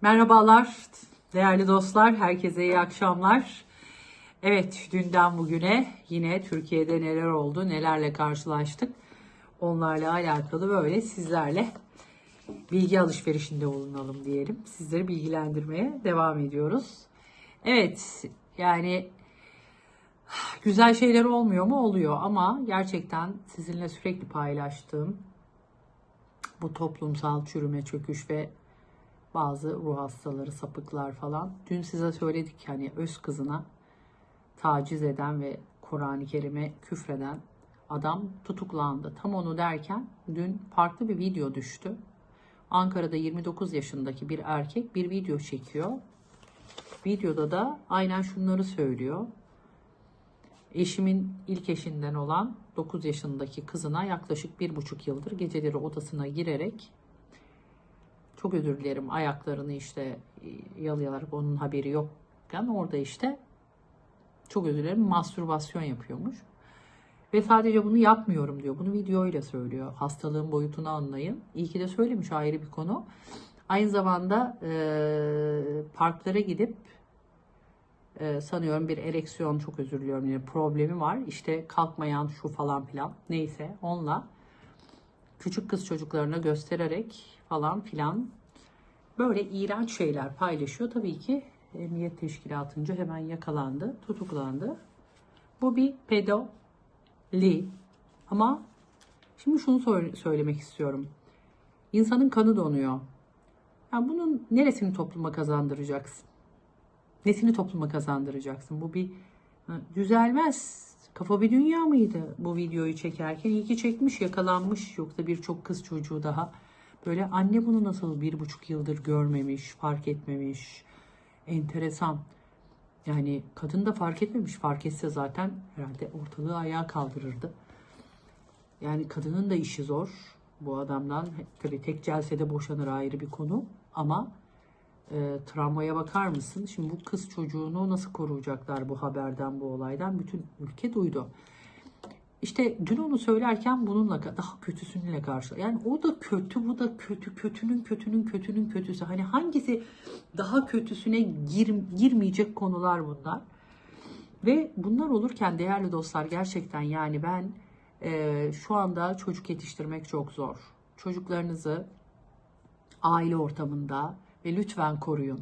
Merhabalar değerli dostlar, herkese iyi akşamlar. Evet, dünden bugüne yine Türkiye'de neler oldu, nelerle karşılaştık. Onlarla alakalı böyle sizlerle bilgi alışverişinde bulunalım diyelim. Sizleri bilgilendirmeye devam ediyoruz. Evet, yani güzel şeyler olmuyor mu? Oluyor ama gerçekten sizinle sürekli paylaştığım bu toplumsal çürüme, çöküş ve bazı ruh hastaları, sapıklar falan. Dün size söyledik hani öz kızına taciz eden ve Kur'an-ı Kerim'e küfreden adam tutuklandı. Tam onu derken dün farklı bir video düştü. Ankara'da 29 yaşındaki bir erkek bir video çekiyor. Videoda da aynen şunları söylüyor. Eşimin ilk eşinden olan 9 yaşındaki kızına yaklaşık bir buçuk yıldır geceleri odasına girerek çok özür dilerim ayaklarını işte e, yalayarak onun haberi yokken orada işte çok özür dilerim mastürbasyon yapıyormuş. Ve sadece bunu yapmıyorum diyor. Bunu videoyla söylüyor. Hastalığın boyutunu anlayın. İyi ki de söylemiş ayrı bir konu. Aynı zamanda e, parklara gidip e, sanıyorum bir ereksiyon çok özür diliyorum yani problemi var. İşte kalkmayan şu falan filan neyse onunla küçük kız çocuklarına göstererek falan filan böyle iğrenç şeyler paylaşıyor. Tabii ki emniyet teşkilatınca hemen yakalandı, tutuklandı. Bu bir pedoli ama şimdi şunu söyle- söylemek istiyorum. İnsanın kanı donuyor. Ya bunun neresini topluma kazandıracaksın? Nesini topluma kazandıracaksın? Bu bir düzelmez. Kafa bir dünya mıydı bu videoyu çekerken? İyi ki çekmiş, yakalanmış. Yoksa birçok kız çocuğu daha böyle anne bunu nasıl bir buçuk yıldır görmemiş, fark etmemiş. Enteresan. Yani kadın da fark etmemiş. Fark etse zaten herhalde ortalığı ayağa kaldırırdı. Yani kadının da işi zor bu adamdan. Tabii tek celsede boşanır ayrı bir konu ama e, travmaya bakar mısın? Şimdi bu kız çocuğunu nasıl koruyacaklar bu haberden, bu olaydan? Bütün ülke duydu. İşte dün onu söylerken bununla daha kötüsünle karşı. Yani o da kötü, bu da kötü, kötünün kötünün kötünün kötüsü. Hani hangisi daha kötüsüne gir, girmeyecek konular bunlar. Ve bunlar olurken değerli dostlar gerçekten yani ben e, şu anda çocuk yetiştirmek çok zor. Çocuklarınızı aile ortamında ve lütfen koruyun.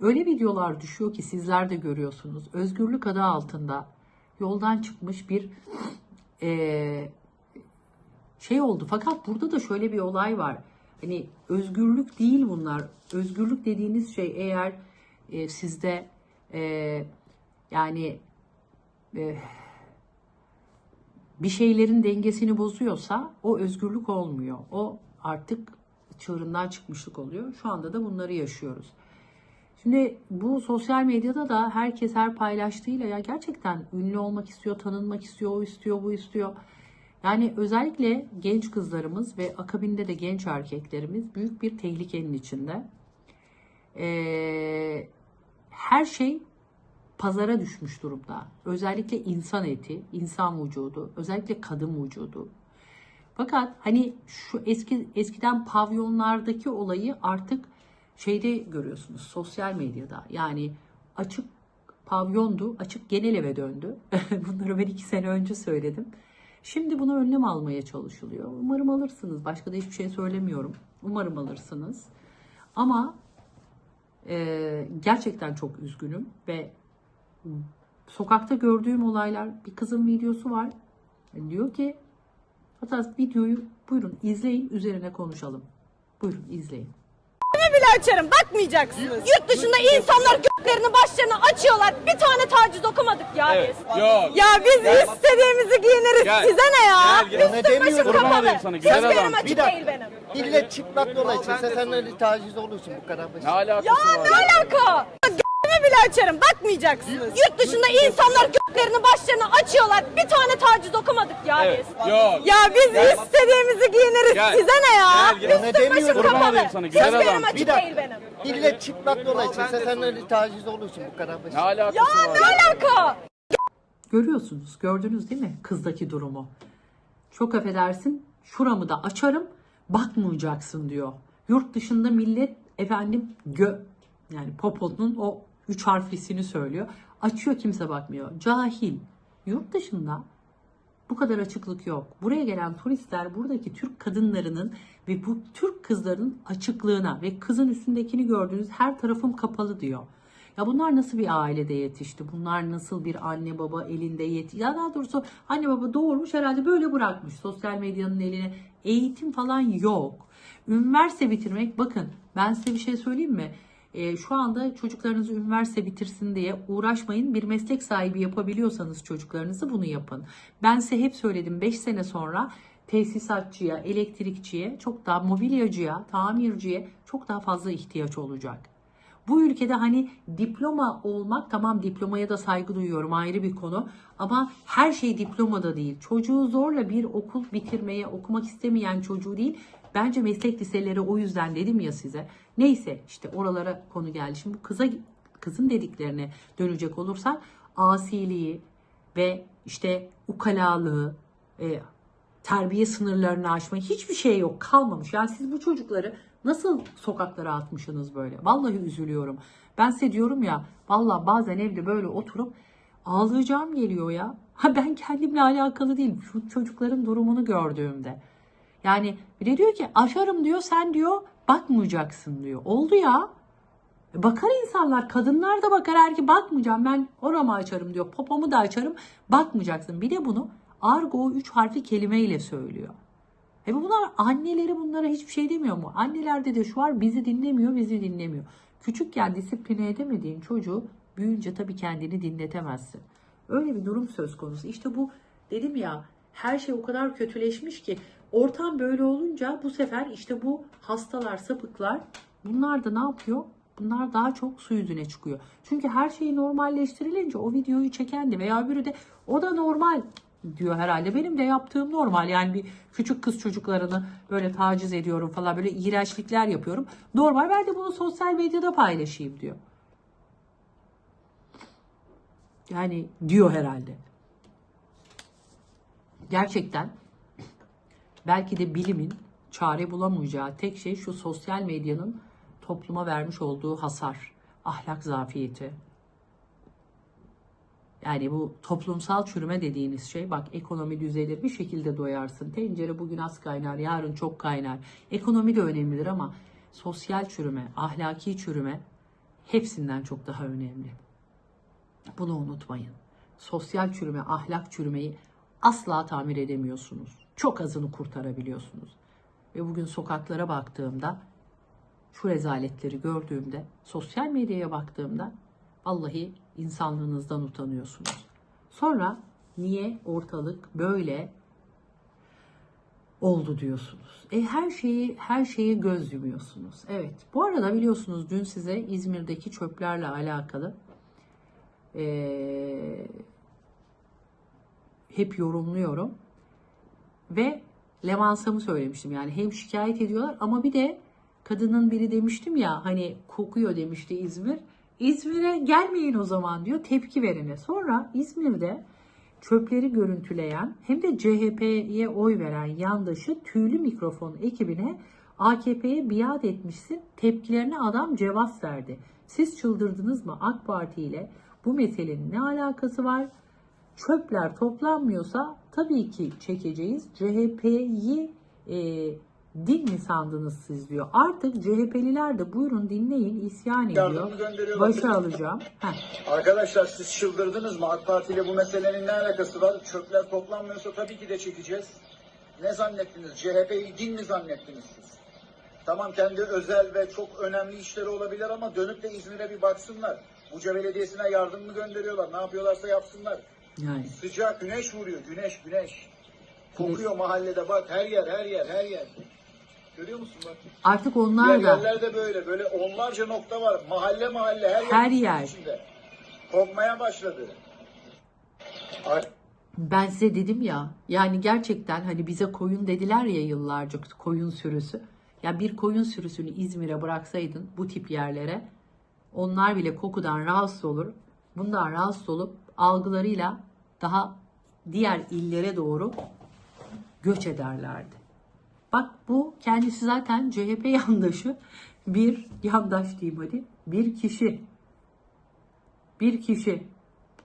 Öyle videolar düşüyor ki sizler de görüyorsunuz. Özgürlük adı altında yoldan çıkmış bir eee, şey oldu. Fakat burada da şöyle bir olay var. Hani özgürlük değil bunlar. Özgürlük dediğiniz şey eğer e, sizde e, yani e, bir şeylerin dengesini bozuyorsa o özgürlük olmuyor. O artık çığırından çıkmışlık oluyor. Şu anda da bunları yaşıyoruz. Şimdi bu sosyal medyada da herkes her paylaştığıyla ya gerçekten ünlü olmak istiyor, tanınmak istiyor, o istiyor, bu istiyor. Yani özellikle genç kızlarımız ve akabinde de genç erkeklerimiz büyük bir tehlikenin içinde. Ee, her şey pazara düşmüş durumda. Özellikle insan eti, insan vücudu, özellikle kadın vücudu. Fakat hani şu eski eskiden pavyonlardaki olayı artık şeyde görüyorsunuz sosyal medyada. Yani açık pavyondu, açık genel eve döndü. Bunları ben iki sene önce söyledim. Şimdi buna önlem almaya çalışılıyor. Umarım alırsınız. Başka da hiçbir şey söylemiyorum. Umarım alırsınız. Ama e, gerçekten çok üzgünüm ve sokakta gördüğüm olaylar bir kızın videosu var. Diyor ki hatta videoyu buyurun izleyin üzerine konuşalım. Buyurun izleyin. bile açarım bakmayacaksınız. Yurt dışında insanlar göklerini başlarını açıyorlar. Bir tane taciz okumadık ya Evet. biz. Yok. Ya biz istediğimizi giyiniriz. Gel. Size ne ya? Gel, gel. Üstüm Ne demiyorum. başım Kurban kapalı. olayım sana, güzel adam. açık Bir dakika. değil benim. İlle çıplak dolayısıyla sen öyle taciz olursun bu kadar basit. Ne alakası Ya var? ne alaka? Göklerimi bile açarım bakmayacaksınız. Yurt dışında insanlar göklerini başlarını açıyorlar. Bir tane taciz okumadık ya Evet. biz. Yok. Ya biz istediğimizi giyiniriz. Gel. Size ne ya? Gel, gel. Üstüm başım. Kurban kapalı. olayım sana, güzel Sözlerim adam. açık Bir dakika. değil benim. İlle çıplak dolayısıyla sen öyle taciz olursun bu kadar basit. Ne alakası Ya var? ne alaka? Görüyorsunuz, gördünüz değil mi kızdaki durumu? Çok affedersin, şuramı da açarım, bakmayacaksın diyor. Yurt dışında millet efendim gö Yani Popo'nun o üç harflisini söylüyor. Açıyor kimse bakmıyor. Cahil. Yurt dışında bu kadar açıklık yok. Buraya gelen turistler buradaki Türk kadınlarının ve bu Türk kızların açıklığına ve kızın üstündekini gördüğünüz her tarafım kapalı diyor. Ya bunlar nasıl bir ailede yetişti? Bunlar nasıl bir anne baba elinde yetişti? Ya daha doğrusu anne baba doğurmuş herhalde böyle bırakmış. Sosyal medyanın eline eğitim falan yok. Üniversite bitirmek bakın ben size bir şey söyleyeyim mi? Ee, şu anda çocuklarınızı üniversite bitirsin diye uğraşmayın. Bir meslek sahibi yapabiliyorsanız çocuklarınızı bunu yapın. Ben size hep söyledim 5 sene sonra tesisatçıya, elektrikçiye, çok daha mobilyacıya, tamirciye çok daha fazla ihtiyaç olacak. Bu ülkede hani diploma olmak tamam diplomaya da saygı duyuyorum ayrı bir konu ama her şey diplomada değil. Çocuğu zorla bir okul bitirmeye okumak istemeyen çocuğu değil bence meslek liseleri o yüzden dedim ya size. Neyse işte oralara konu geldi. Şimdi bu kıza kızın dediklerine dönecek olursak asiliği ve işte ukalalığı, e, terbiye sınırlarını aşmayı hiçbir şey yok kalmamış. Yani siz bu çocukları nasıl sokaklara atmışsınız böyle? Vallahi üzülüyorum. Ben size diyorum ya vallahi bazen evde böyle oturup ağlayacağım geliyor ya. Ha ben kendimle alakalı değil. Şu çocukların durumunu gördüğümde. Yani bir de diyor ki aşarım diyor sen diyor bakmayacaksın diyor. Oldu ya. E, Bakar insanlar, kadınlar da bakar. Erkek bakmayacağım ben oramı açarım diyor. Popomu da açarım. Bakmayacaksın. Bir de bunu argo üç harfli kelimeyle söylüyor. E bunlar anneleri bunlara hiçbir şey demiyor mu? Annelerde de şu var bizi dinlemiyor, bizi dinlemiyor. Küçükken disipline edemediğin çocuğu büyüyünce tabii kendini dinletemezsin. Öyle bir durum söz konusu. İşte bu dedim ya her şey o kadar kötüleşmiş ki ortam böyle olunca bu sefer işte bu hastalar, sapıklar bunlar da ne yapıyor? Bunlar daha çok su yüzüne çıkıyor. Çünkü her şey normalleştirilince o videoyu çeken de veya öbürü de o da normal diyor herhalde. Benim de yaptığım normal. Yani bir küçük kız çocuklarını böyle taciz ediyorum falan böyle iğrençlikler yapıyorum. Normal ben de bunu sosyal medyada paylaşayım diyor. Yani diyor herhalde. Gerçekten belki de bilimin çare bulamayacağı tek şey şu sosyal medyanın topluma vermiş olduğu hasar, ahlak zafiyeti. Yani bu toplumsal çürüme dediğiniz şey bak ekonomi düzelir bir şekilde doyarsın. Tencere bugün az kaynar, yarın çok kaynar. Ekonomi de önemlidir ama sosyal çürüme, ahlaki çürüme hepsinden çok daha önemli. Bunu unutmayın. Sosyal çürüme, ahlak çürümeyi asla tamir edemiyorsunuz. Çok azını kurtarabiliyorsunuz. Ve bugün sokaklara baktığımda, şu rezaletleri gördüğümde, sosyal medyaya baktığımda vallahi insanlığınızdan utanıyorsunuz. Sonra niye ortalık böyle oldu diyorsunuz. E her şeyi her şeye göz yumuyorsunuz. Evet. Bu arada biliyorsunuz dün size İzmir'deki çöplerle alakalı eee, hep yorumluyorum. Ve Levansamı söylemiştim. Yani hem şikayet ediyorlar ama bir de kadının biri demiştim ya hani kokuyor demişti İzmir. İzmir'e gelmeyin o zaman diyor tepki verene. Sonra İzmir'de çöpleri görüntüleyen hem de CHP'ye oy veren yandaşı tüylü mikrofon ekibine AKP'ye biat etmişsin tepkilerine adam cevap verdi. Siz çıldırdınız mı AK Parti ile bu meselenin ne alakası var? Çöpler toplanmıyorsa tabii ki çekeceğiz. CHP'yi e, din mi sandınız siz diyor. Artık CHP'liler de buyurun dinleyin isyan ediyor. Başa alacağım. Heh. Arkadaşlar siz çıldırdınız mı? AK Parti ile bu meselenin ne alakası var? Çöpler toplanmıyorsa tabii ki de çekeceğiz. Ne zannettiniz? CHP'yi din mi zannettiniz siz? Tamam kendi özel ve çok önemli işleri olabilir ama dönüp de İzmir'e bir baksınlar. Buca Belediyesi'ne yardım mı gönderiyorlar? Ne yapıyorlarsa yapsınlar. Yani Sıcak güneş vuruyor. Güneş güneş. Kokuyor mahallede bak her yer her yer her yer. Görüyor musun bak? artık onlar Diğer da yerlerde böyle. Böyle onlarca nokta var. Mahalle mahalle her yer. Her yer. içinde. Kokmaya başladı. Ay- ben size dedim ya yani gerçekten hani bize koyun dediler ya yıllarca koyun sürüsü. Ya bir koyun sürüsünü İzmir'e bıraksaydın bu tip yerlere onlar bile kokudan rahatsız olur. Bundan rahatsız olup algılarıyla daha diğer illere doğru göç ederlerdi. Bak bu kendisi zaten CHP yandaşı bir yandaş diyeyim hadi. Bir kişi. Bir kişi.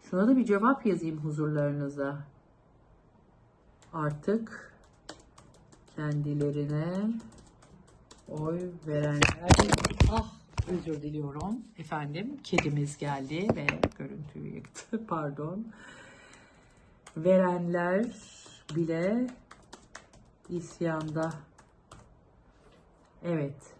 Şuna da bir cevap yazayım huzurlarınıza. Artık kendilerine oy verenler ah özür diliyorum efendim kedimiz geldi ve görüntüyü yıktı pardon verenler bile isyanda evet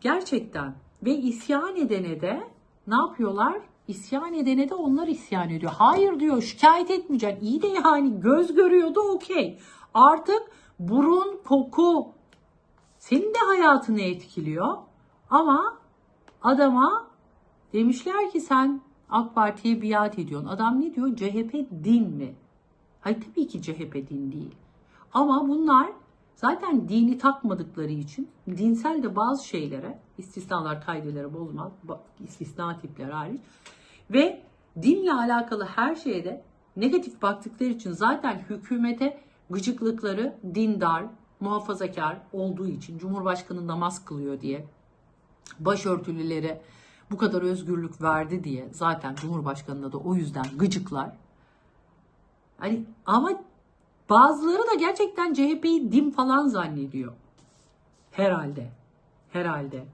gerçekten ve isyan edene de ne yapıyorlar İsyan edene de onlar isyan ediyor. Hayır diyor şikayet etmeyeceksin. İyi de yani göz görüyordu okey. Artık burun, koku, senin de hayatını etkiliyor. Ama adama demişler ki sen AK Parti'ye biat ediyorsun. Adam ne diyor? CHP din mi? Hayır tabii ki CHP din değil. Ama bunlar zaten dini takmadıkları için dinsel de bazı şeylere istisnalar kaydeleri bozmaz. istisna tipler hariç. Ve dinle alakalı her şeye de negatif baktıkları için zaten hükümete gıcıklıkları dindar, muhafazakar olduğu için Cumhurbaşkanı namaz kılıyor diye başörtülülere bu kadar özgürlük verdi diye zaten Cumhurbaşkanı'na da o yüzden gıcıklar. Hani ama bazıları da gerçekten CHP'yi din falan zannediyor. Herhalde. Herhalde.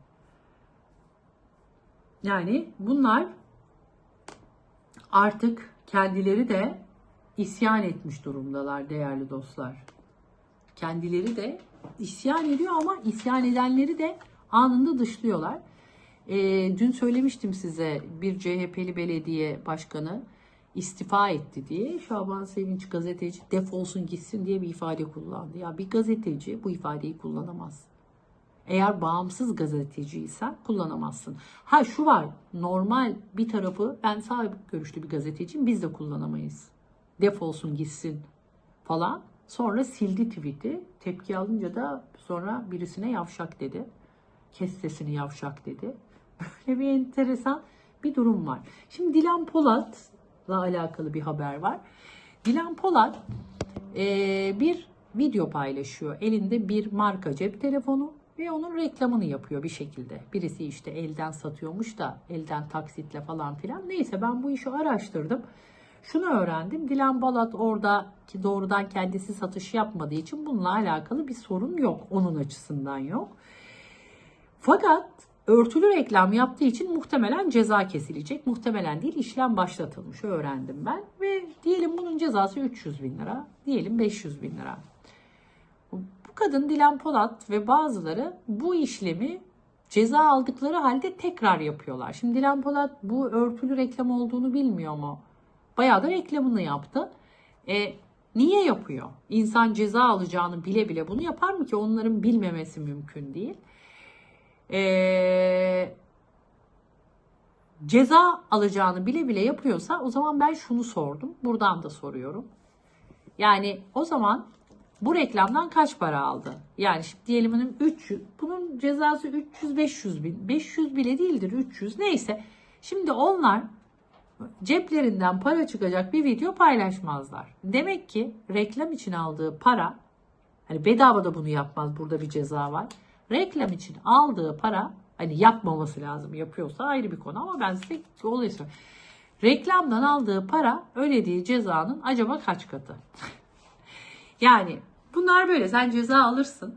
Yani bunlar artık kendileri de isyan etmiş durumdalar değerli dostlar. Kendileri de isyan ediyor ama isyan edenleri de anında dışlıyorlar. Ee, dün söylemiştim size bir CHP'li belediye başkanı istifa etti diye Şaban Sevinç gazeteci defolsun gitsin diye bir ifade kullandı. Ya bir gazeteci bu ifadeyi kullanamaz. Eğer bağımsız gazeteciysen kullanamazsın. Ha şu var normal bir tarafı ben sağ görüşlü bir gazeteciyim biz de kullanamayız. Defolsun gitsin falan. Sonra sildi tweet'i. Tepki alınca da sonra birisine yavşak dedi. Kes sesini yavşak dedi. Böyle bir enteresan bir durum var. Şimdi Dilan Polat'la alakalı bir haber var. Dilan Polat eee, bir video paylaşıyor. Elinde bir marka cep telefonu ve onun reklamını yapıyor bir şekilde. Birisi işte elden satıyormuş da elden taksitle falan filan. Neyse ben bu işi araştırdım. Şunu öğrendim. Dilan Balat orada ki doğrudan kendisi satış yapmadığı için bununla alakalı bir sorun yok. Onun açısından yok. Fakat örtülü reklam yaptığı için muhtemelen ceza kesilecek. Muhtemelen değil işlem başlatılmış öğrendim ben. Ve diyelim bunun cezası 300 bin lira. Diyelim 500 bin lira. Bu kadın Dilan Polat ve bazıları bu işlemi ceza aldıkları halde tekrar yapıyorlar. Şimdi Dilan Polat bu örtülü reklam olduğunu bilmiyor mu? Bayağı da reklamını yaptı. E, niye yapıyor? İnsan ceza alacağını bile bile bunu yapar mı ki? Onların bilmemesi mümkün değil. E, ceza alacağını bile bile yapıyorsa o zaman ben şunu sordum. Buradan da soruyorum. Yani o zaman bu reklamdan kaç para aldı? Yani şimdi diyelim bunun 300, bunun cezası 300-500 bin. 500 bile değildir 300 neyse. Şimdi onlar ceplerinden para çıkacak bir video paylaşmazlar. Demek ki reklam için aldığı para, hani bedava da bunu yapmaz burada bir ceza var. Reklam için aldığı para, hani yapmaması lazım yapıyorsa ayrı bir konu ama ben size olayı söyleyeyim. Reklamdan aldığı para ödediği cezanın acaba kaç katı? Yani bunlar böyle. Sen ceza alırsın.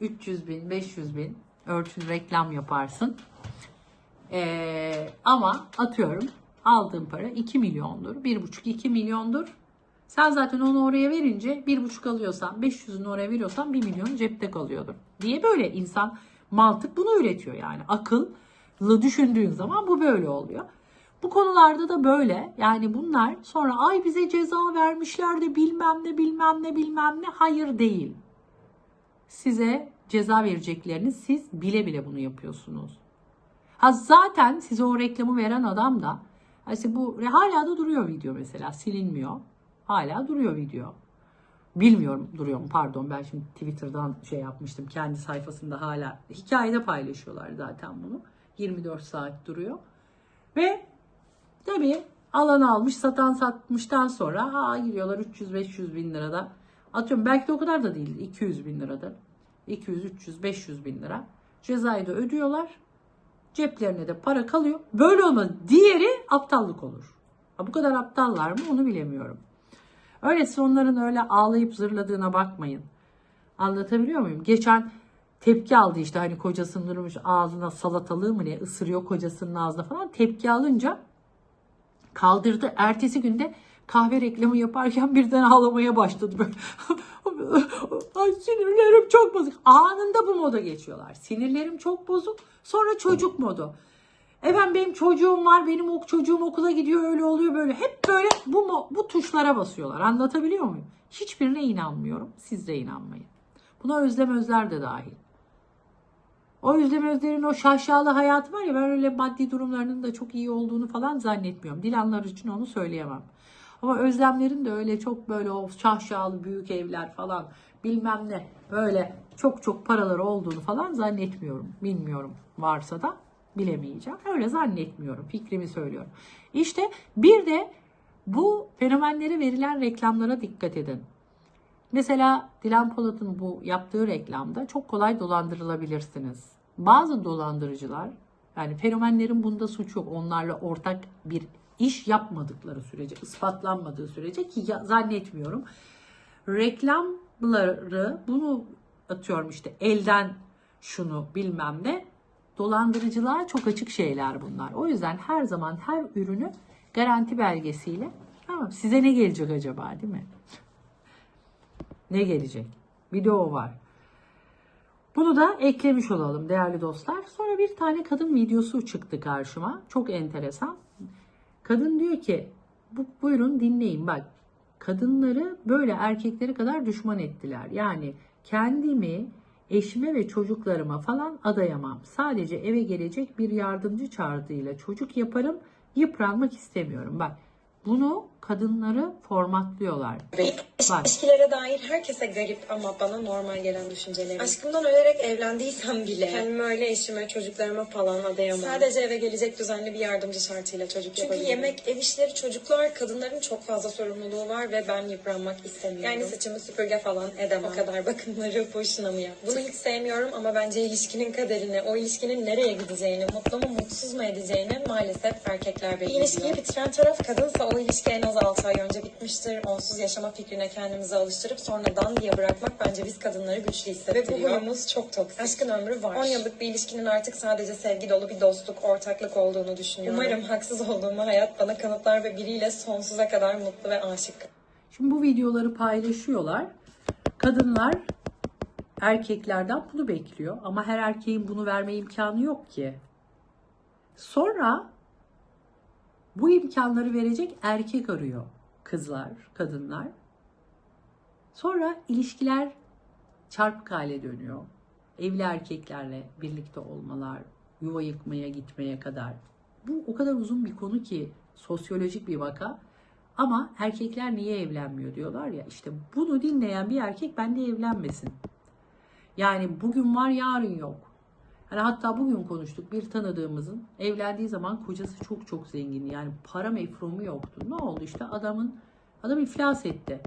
300 bin, 500 bin örtülü reklam yaparsın. Ee, ama atıyorum aldığın para 2 milyondur. 1,5-2 milyondur. Sen zaten onu oraya verince 1,5 alıyorsan 500'ünü oraya veriyorsan 1 milyon cepte kalıyordur. Diye böyle insan mantık bunu üretiyor yani. Akıllı düşündüğün zaman bu böyle oluyor. Bu konularda da böyle. Yani bunlar sonra ay bize ceza vermişler de bilmem ne bilmem ne bilmem ne. Hayır değil. Size ceza vereceklerini siz bile bile bunu yapıyorsunuz. Ha zaten size o reklamı veren adam da işte bu hala da duruyor video mesela silinmiyor. Hala duruyor video. Bilmiyorum duruyor mu pardon ben şimdi Twitter'dan şey yapmıştım kendi sayfasında hala hikayede paylaşıyorlar zaten bunu. 24 saat duruyor. Ve Tabii alan almış satan satmıştan sonra ha giriyorlar 300-500 bin lirada. Atıyorum belki de o kadar da değil 200 bin liradır. 200, 300, 500 bin lira. Cezayı da ödüyorlar. Ceplerine de para kalıyor. Böyle olmaz. Diğeri aptallık olur. Ha, bu kadar aptallar mı onu bilemiyorum. Öyleyse onların öyle ağlayıp zırladığına bakmayın. Anlatabiliyor muyum? Geçen tepki aldı işte hani kocasının durmuş ağzına salatalığı mı ne ısırıyor kocasının ağzına falan. Tepki alınca kaldırdı. Ertesi günde kahve reklamı yaparken birden ağlamaya başladı böyle. Ay sinirlerim çok bozuk. Anında bu moda geçiyorlar. Sinirlerim çok bozuk. Sonra çocuk modu. Efendim benim çocuğum var, benim ok çocuğum okula gidiyor, öyle oluyor böyle. Hep böyle bu bu tuşlara basıyorlar. Anlatabiliyor muyum? Hiçbirine inanmıyorum. Siz de inanmayın. Buna Özlem Özler de dahil. O Özlem Özler'in o şaşalı hayatı var ya ben öyle maddi durumlarının da çok iyi olduğunu falan zannetmiyorum. Dilanlar için onu söyleyemem. Ama Özlemlerin de öyle çok böyle o şaşalı büyük evler falan bilmem ne böyle çok çok paraları olduğunu falan zannetmiyorum. Bilmiyorum varsa da bilemeyeceğim. Öyle zannetmiyorum. Fikrimi söylüyorum. İşte bir de bu fenomenlere verilen reklamlara dikkat edin. Mesela Dilan Polat'ın bu yaptığı reklamda çok kolay dolandırılabilirsiniz. Bazı dolandırıcılar yani fenomenlerin bunda suçu yok. Onlarla ortak bir iş yapmadıkları sürece, ispatlanmadığı sürece ki zannetmiyorum. Reklamları bunu atıyorum işte elden şunu bilmem ne dolandırıcılığa çok açık şeyler bunlar. O yüzden her zaman her ürünü garanti belgesiyle tamam size ne gelecek acaba değil mi? ne gelecek? Bir de o var. Bunu da eklemiş olalım değerli dostlar. Sonra bir tane kadın videosu çıktı karşıma. Çok enteresan. Kadın diyor ki bu, buyurun dinleyin bak. Kadınları böyle erkekleri kadar düşman ettiler. Yani kendimi eşime ve çocuklarıma falan adayamam. Sadece eve gelecek bir yardımcı çağrıdığıyla çocuk yaparım. Yıpranmak istemiyorum. Bak bunu kadınları formatlıyorlar. Bak İlişkilere dair herkese garip ama bana normal gelen düşüncelerim. Aşkımdan ölerek evlendiysem bile kendimi öyle eşime, çocuklarıma falan adayamam. Sadece eve gelecek düzenli bir yardımcı şartıyla çocuk Çünkü yemek, ev işleri, çocuklar, kadınların çok fazla sorumluluğu var ve ben yıpranmak istemiyorum. Yani saçımı süpürge falan edemem. O kadar bakımları boşuna mı yap? Bunu hiç sevmiyorum ama bence ilişkinin kaderini, o ilişkinin nereye gideceğini, mutlu mu mutsuz mu edeceğini maalesef erkekler belirliyor. İlişkiyi bitiren taraf kadınsa o ilişki en az 6 ay önce bitmiştir. Onsuz yaşama fikrine kendimizi alıştırıp sonradan diye bırakmak bence biz kadınları güçlü hissettiriyor. Ve bu huyumuz çok toksik. Aşkın ömrü var. 10 yıllık bir ilişkinin artık sadece sevgi dolu bir dostluk, ortaklık olduğunu düşünüyorum. Umarım haksız olduğumu hayat bana kanıtlar ve biriyle sonsuza kadar mutlu ve aşık Şimdi bu videoları paylaşıyorlar. Kadınlar erkeklerden bunu bekliyor ama her erkeğin bunu verme imkanı yok ki. Sonra bu imkanları verecek erkek arıyor kızlar, kadınlar. Sonra ilişkiler çarpık hale dönüyor. Evli erkeklerle birlikte olmalar, yuva yıkmaya gitmeye kadar. Bu o kadar uzun bir konu ki sosyolojik bir vaka. Ama erkekler niye evlenmiyor diyorlar ya işte bunu dinleyen bir erkek bende evlenmesin. Yani bugün var yarın yok. Hani hatta bugün konuştuk bir tanıdığımızın evlendiği zaman kocası çok çok zengin yani para mefrumu yoktu. Ne oldu işte adamın adam iflas etti.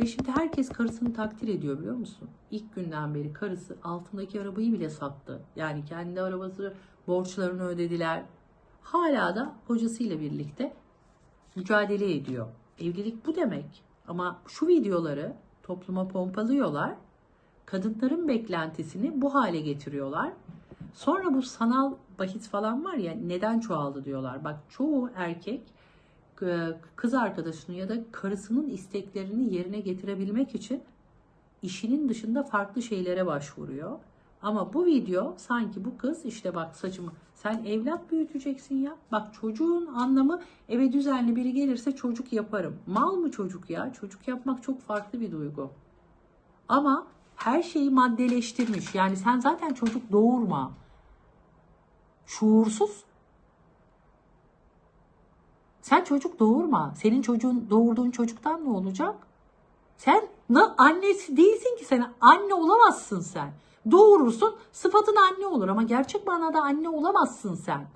Ve şimdi herkes karısını takdir ediyor biliyor musun? İlk günden beri karısı altındaki arabayı bile sattı. Yani kendi arabası borçlarını ödediler. Hala da kocasıyla birlikte mücadele ediyor. Evlilik bu demek. Ama şu videoları topluma pompalıyorlar. Kadınların beklentisini bu hale getiriyorlar. Sonra bu sanal bahis falan var ya neden çoğaldı diyorlar. Bak çoğu erkek e, kız arkadaşının ya da karısının isteklerini yerine getirebilmek için işinin dışında farklı şeylere başvuruyor. Ama bu video sanki bu kız işte bak saçımı sen evlat büyüteceksin ya. Bak çocuğun anlamı eve düzenli biri gelirse çocuk yaparım. Mal mı çocuk ya? Çocuk yapmak çok farklı bir duygu. Ama her şeyi maddeleştirmiş. Yani sen zaten çocuk doğurma. Şuursuz. Sen çocuk doğurma. Senin çocuğun doğurduğun çocuktan ne olacak? Sen na- annesi değilsin ki sen. Anne olamazsın sen. Doğurursun sıfatın anne olur ama gerçek manada anne olamazsın sen.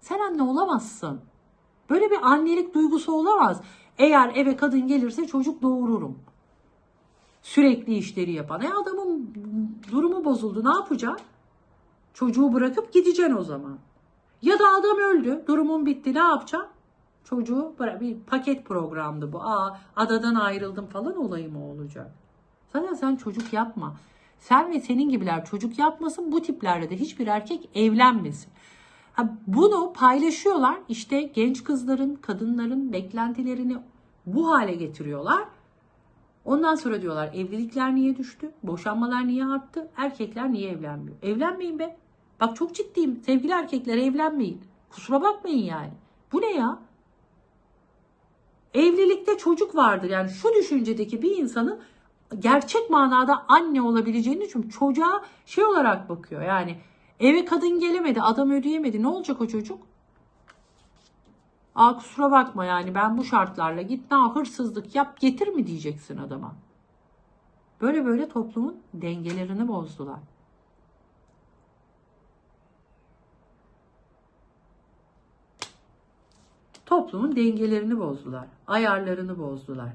Sen anne olamazsın. Böyle bir annelik duygusu olamaz. Eğer eve kadın gelirse çocuk doğururum. Sürekli işleri yapan. E adamın durumu bozuldu ne yapacak? Çocuğu bırakıp gideceksin o zaman. Ya da adam öldü. Durumun bitti. Ne yapacaksın? Çocuğu bırak. Bir paket programdı bu. Aa adadan ayrıldım falan olayı mı olacak? Zaten sen çocuk yapma. Sen ve senin gibiler çocuk yapmasın. Bu tiplerle de hiçbir erkek evlenmesin. Ha, bunu paylaşıyorlar. İşte genç kızların, kadınların beklentilerini bu hale getiriyorlar. Ondan sonra diyorlar evlilikler niye düştü? Boşanmalar niye arttı? Erkekler niye evlenmiyor? Evlenmeyin be. Bak çok ciddiyim. Sevgili erkekler evlenmeyin. Kusura bakmayın yani. Bu ne ya? Evlilikte çocuk vardır. Yani şu düşüncedeki bir insanın gerçek manada anne olabileceğini düşün. Çocuğa şey olarak bakıyor. Yani eve kadın gelemedi, adam ödeyemedi. Ne olacak o çocuk? Aa kusura bakma yani ben bu şartlarla git ne hırsızlık yap getir mi diyeceksin adama. Böyle böyle toplumun dengelerini bozdular. Toplumun dengelerini bozdular. Ayarlarını bozdular.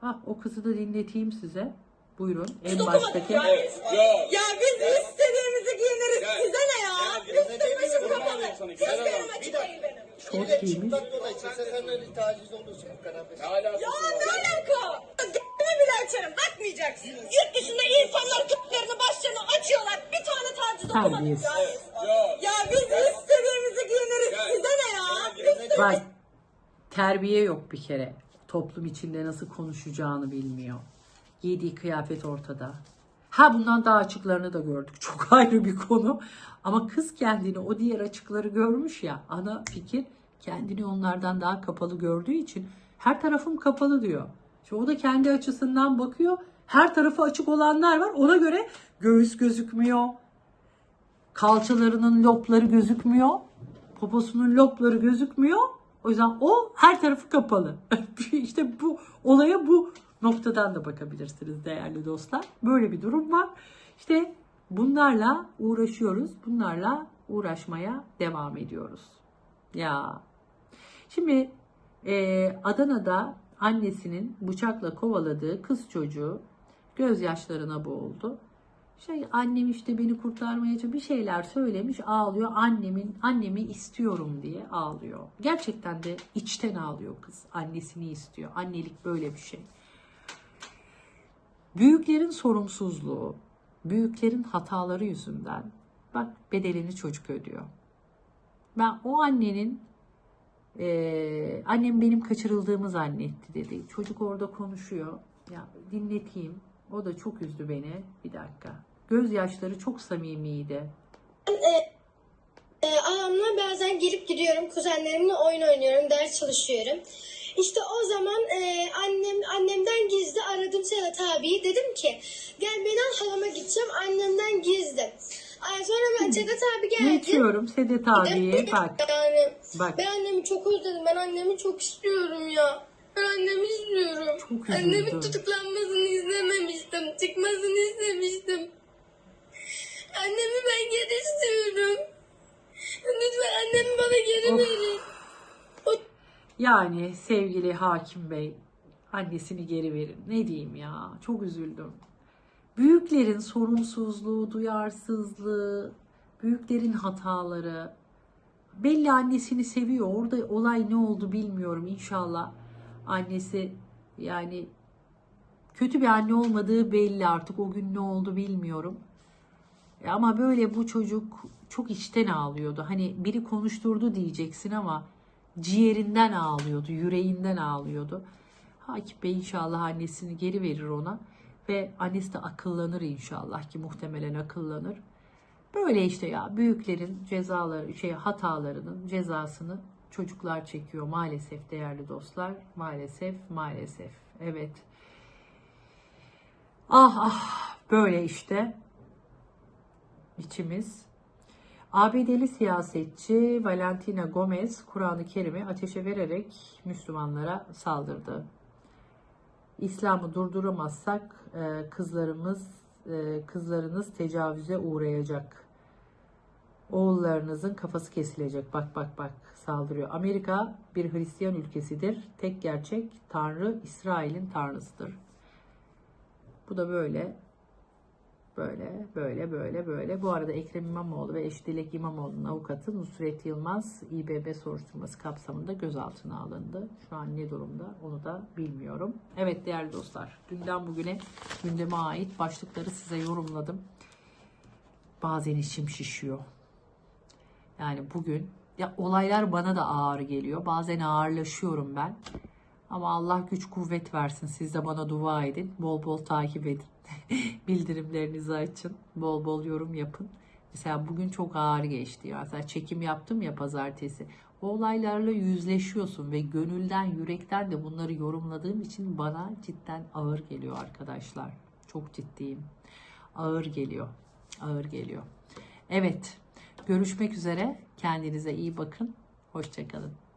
Ha, o kızı da dinleteyim size. Buyurun en baştaki. Ya biz istediğimizi giyiniriz. Size ne ya? Üstüm başım kapalı. Gösterim açık değil benim. Şort giymiş. Ya ne alaka? G***imi bile açarım. Bakmayacaksınız. Yurt dışında insanlar göklerini başlarını açıyorlar. Bir tane taciz okumadık. Ya, ya biz istediğimizi giyiniriz. Size ya? Bak terbiye yok bir kere. Toplum içinde nasıl konuşacağını bilmiyor. Giydiği kıyafet ortada. Ha bundan daha açıklarını da gördük. Çok ayrı bir konu. Ama kız kendini o diğer açıkları görmüş ya. Ana fikir kendini onlardan daha kapalı gördüğü için her tarafım kapalı diyor. Şimdi o da kendi açısından bakıyor. Her tarafı açık olanlar var. Ona göre göğüs gözükmüyor. Kalçalarının lobları gözükmüyor. Poposunun lobları gözükmüyor. O yüzden o her tarafı kapalı. işte bu olaya bu noktadan da bakabilirsiniz değerli dostlar. Böyle bir durum var. İşte bunlarla uğraşıyoruz. Bunlarla uğraşmaya devam ediyoruz. Ya. Şimdi e, Adana'da annesinin bıçakla kovaladığı kız çocuğu gözyaşlarına boğuldu. Şey annem işte beni kurtarmaya çalışıyor. bir şeyler söylemiş ağlıyor. Annemin annemi istiyorum diye ağlıyor. Gerçekten de içten ağlıyor kız. Annesini istiyor. Annelik böyle bir şey. Büyüklerin sorumsuzluğu, büyüklerin hataları yüzünden bak bedelini çocuk ödüyor. Ben o annenin eee, annem benim kaçırıldığımı zannetti dedi. Çocuk orada konuşuyor. Ya dinleteyim. O da çok üzdü beni. Bir dakika. Gözyaşları çok samimiydi. Ee, ayağımla bazen gelip gidiyorum. Kuzenlerimle oyun oynuyorum, ders çalışıyorum. İşte o zaman e, annem annemden gizli aradım Sedat abiyi. Dedim ki gel beni al halama gideceğim annemden gizli. Ay, sonra ben Sedat abi geldi. Geçiyorum Sedat abiye. Bak Yani Bak. ben annemi çok özledim. Ben annemi çok istiyorum ya. Ben annemi istiyorum. Çok Annemin üzüldüm. tutuklanmasını izlememiştim. Çıkmasını istemiştim. Annemi ben geri istiyorum. Lütfen Of. verin. Yani sevgili hakim bey annesini geri verin. Ne diyeyim ya çok üzüldüm. Büyüklerin sorumsuzluğu, duyarsızlığı, büyüklerin hataları. Belli annesini seviyor. Orada olay ne oldu bilmiyorum. İnşallah annesi yani kötü bir anne olmadığı belli artık. O gün ne oldu bilmiyorum. E Ama böyle bu çocuk çok içten ağlıyordu. Hani biri konuşturdu diyeceksin ama ciğerinden ağlıyordu, yüreğinden ağlıyordu. Hakip Bey inşallah annesini geri verir ona ve annesi de akıllanır inşallah ki muhtemelen akıllanır. Böyle işte ya büyüklerin cezaları, şey hatalarının cezasını çocuklar çekiyor maalesef değerli dostlar. Maalesef, maalesef. Evet. Ah ah böyle işte içimiz. ABD'li siyasetçi Valentina Gomez Kur'an-ı Kerim'i ateşe vererek Müslümanlara saldırdı. İslam'ı durduramazsak e, kızlarımız e, kızlarınız tecavüze uğrayacak. Oğullarınızın kafası kesilecek. Bak bak bak saldırıyor. Amerika bir Hristiyan ülkesidir. Tek gerçek Tanrı İsrail'in tanrısıdır. Bu da böyle. Böyle, böyle, böyle, böyle. Bu arada Ekrem İmamoğlu ve eşi Dilek İmamoğlu'nun avukatı Nusret Yılmaz İBB soruşturması kapsamında gözaltına alındı. Şu an ne durumda onu da bilmiyorum. Evet değerli dostlar, dünden bugüne gündeme ait başlıkları size yorumladım. Bazen içim şişiyor. Yani bugün ya olaylar bana da ağır geliyor. Bazen ağırlaşıyorum ben. Ama Allah güç kuvvet versin. Siz de bana dua edin. Bol bol takip edin. Bildirimlerinizi açın. Bol bol yorum yapın. Mesela bugün çok ağır geçti. ya. Mesela çekim yaptım ya pazartesi. O olaylarla yüzleşiyorsun ve gönülden, yürekten de bunları yorumladığım için bana cidden ağır geliyor arkadaşlar. Çok ciddiyim. Ağır geliyor. Ağır geliyor. Evet. Görüşmek üzere. Kendinize iyi bakın. Hoşçakalın.